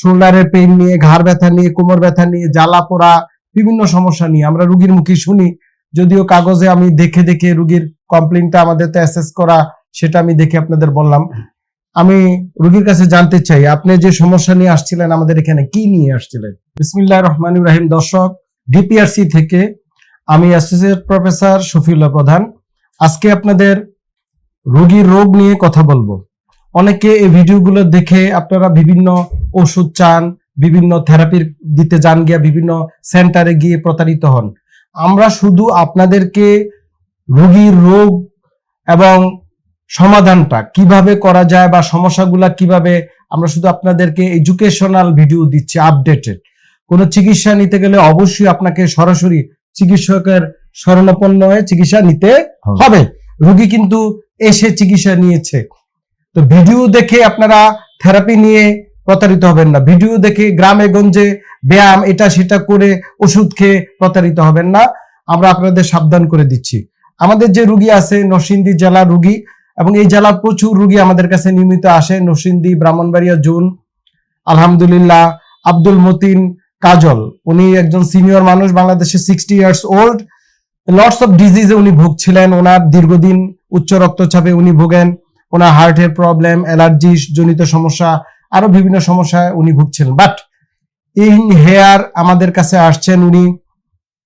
শোল্ডারের pain নিয়ে, ঘাড় ব্যথা নিয়ে, কোমর ব্যথা নিয়ে, জ্বালা পোড়া, বিভিন্ন সমস্যা নিয়ে। আমরা রুগীর মুখে শুনি, যদিও কাগজে আমি দেখে দেখে রুগীর কমপ্লেনটা আমাদের তো অ্যাসেস করা, সেটা আমি দেখে আপনাদের বললাম। আমি রুগীর কাছে জানতে চাই, আপনি যে সমস্যা নিয়ে আসছিলেন আমাদের এখানে, কি নিয়ে আসছিলেন? বিসমিল্লাহ রহমান রাহিম। দর্শক ডিপিআরসি থেকে আমি অ্যাসোসিয়েট প্রফেসর শফিউল্লাহ প্রধান। আজকে আপনাদের রোগীর রোগ নিয়ে কথা বলব। অনেকে এই ভিডিওগুলো দেখে আপনারা বিভিন্ন ওষুধ চান বিভিন্ন থেরাপির দিতে যান গিয়া বিভিন্ন সেন্টারে গিয়ে প্রতারিত হন। আমরা শুধু আপনাদেরকে রোগীর রোগ এবং সমাধানটা কীভাবে করা যায় বা সমস্যাগুলা কীভাবে আমরা শুধু আপনাদেরকে এডুকেশনাল ভিডিও দিচ্ছি আপডেটেড কোনো চিকিৎসা নিতে গেলে অবশ্যই আপনাকে সরাসরি চিকিৎসকের শরণাপন্ন হয়ে চিকিৎসা নিতে হবে। হবে। রোগী কিন্তু এসে চিকিৎসা নিয়েছে। তো ভিডিও দেখে আপনারা থেরাপি নিয়ে প্রতারিত হবেন না। ভিডিও দেখে গ্রামে গঞ্জে ব্যায়াম, এটা সেটা করে ওষুধ খেয়ে প্রতারিত হবেন না। আমরা আপনাদের সাবধান করে দিচ্ছি। আমাদের যে রুগী আছে, নরসিংদী জেলা রুগী, এবং এই জেলার প্রচুর রুগী আমাদের কাছে নিয়মিত আসে, নরসিংদী, ব্রাহ্মণবাড়িয়া, জুন, আলহামদুলিল্লাহ, আব্দুল মতিন কাজল। উনি একজন সিনিয়র মানুষ, বাংলাদেশে sixty years old. Lots of ডিজিজে উনি ভুগছিলেন। ওনার দীর্ঘদিন উচ্চ রক্তচাপে উনি ভোগেন। ওনার হার্টের প্রবলেম অ্যালার্জি জনিত সমস্যা আরও বিভিন্ন সমস্যায় উনি ভুগছিলেন। বাট ইন হেয়ার আমাদের কাছে আসছেন উনি।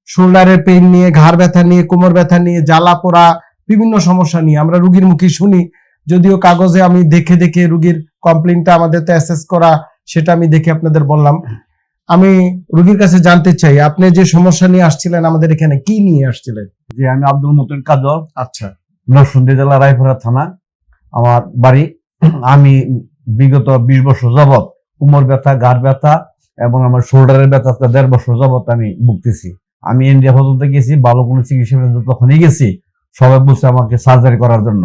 শোল্ডারের পেইন নিয়ে ঘাড় ব্যথা নিয়ে কোমর ব্যথা নিয়ে জ্বালা পোড়া বিভিন্ন সমস্যা নিয়ে। আমরা রুগীর মুখে শুনি যদিও কাগজে আমি দেখে দেখে রুগীর কমপ্লেনটা আমাদের তো অ্যাসেস করা সেটা আমি দেখে আপনাদের বললাম। আমি রুগীর কাছে জানতে চাই আপনি যে সমস্যা নিয়ে আসছিলেন আমাদের এখানে কি নিয়ে আসছিলেন? যে আমি আব্দুল মতিন কাজল। আচ্ছা। নরসিংদী জেলা রায়পুরা থানা। আমার বাড়ি আমি বিগত বিশ বছর যাবৎ কোমর ব্যথা ঘাড় ব্যথা এবং আমার শোল্ডারের ব্যথা আজকে দেড় বছর যাবৎ আমি ভুগতেছি। আমি ইন্ডিয়া পর্যন্ত গেছি, ভালো কোনো চিকিৎসা তখনই গেছি, সবাই বলছে আমাকে সার্জারি করার জন্য।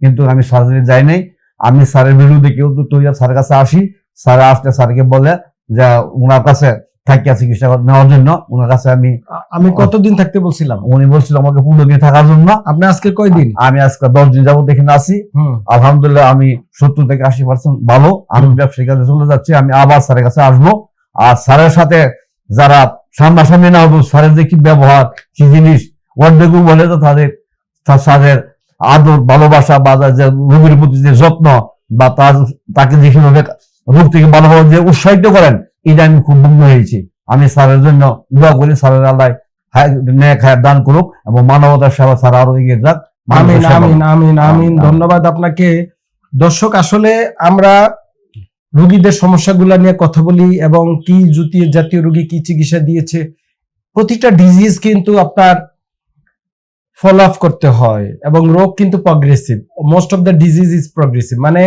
কিন্তু আমি সার্জারি যাই নাই। আমি স্যারের বিরুদ্ধে কেউ তো তুই স্যারের কাছে আসি, স্যার আসলে স্যারকে বলে যে, ওনার কাছে থাকিয়া চিকিৎসা নেওয়ার জন্য। ওনার কাছে আমি আমি কতদিন থাকতে বলছিলাম? উনি বলছিল আমাকে পনেরো দিন থাকার জন্য। আপনি আজকে কয়দিন আমি আজকে দশ দিন এখানে আছি। আলহামদুলিল্লাহ আমি সত্তর থেকে আশি পার্সেন্ট ভালো। আমি কাজে চলে যাচ্ছি। আমি আবার স্যারের কাছে আসব। আর স্যারের সাথে যারা সামনাসামনি না হব স্যারের যে কি ব্যবহার কি জিনিস বলে তো তাদের স্যারের আদর ভালোবাসা বা রোগীর প্রতি যে যত্ন বা তার তাকে যে কীভাবে রোগ থেকে ভালোভাবে যে উৎসাহিত করেন এটা আমি খুব মুগ্ধ হয়েছি। আমি স্যারের জন্য দোয়া করি স্যারের আল্লাহ ন্যায় খায় দান করুক এবং মানবতার সেবা স্যার আরও এগিয়ে যাক। আমিন আমিন আমিন আমিন আমিন। ধন্যবাদ আপনাকে। দর্শক আসলে আমরা রোগীদের সমস্যাগুলো নিয়ে কথা বলি এবং কি জুতি জাতীয় রোগী কি চিকিৎসা দিয়েছে প্রতিটা ডিজিজ কিন্তু আপনার ফলো আপ করতে হয় এবং রোগ কিন্তু progressive most of the disease is progressive মানে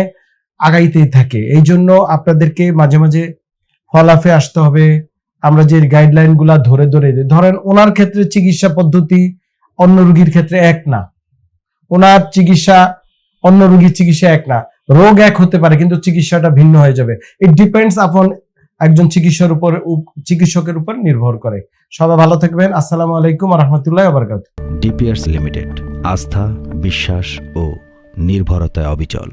আগাইতেই থাকে। এই জন্য আপনাদেরকে মাঝে মাঝে ফল আপে আসতে হবে। আমরা যে গাইডলাইনগুলা ধরে ধরে ধরেন ওনার ক্ষেত্রে চিকিৎসা পদ্ধতি অন্য রুগীর ক্ষেত্রে এক না। ওনার চিকিৎসা, অন্য রুগীর চিকিৎসা এক না। রোগ এক হতে পারে, কিন্তু চিকিৎসাটা ভিন্ন হয়ে যাবে। ইট ডিপেন্ডস আপন একজন চিকিৎসার উপর উপ- চিকিৎসকের উপর নির্ভর করে। সবাই ভালো থাকবেন। আসসালামু আলাইকুম রহমতুল্লাহ বারকাত ডিপিয়ার্স লিমিটেড আস্থা, বিশ্বাস ও নির্ভরতায় অবিচল।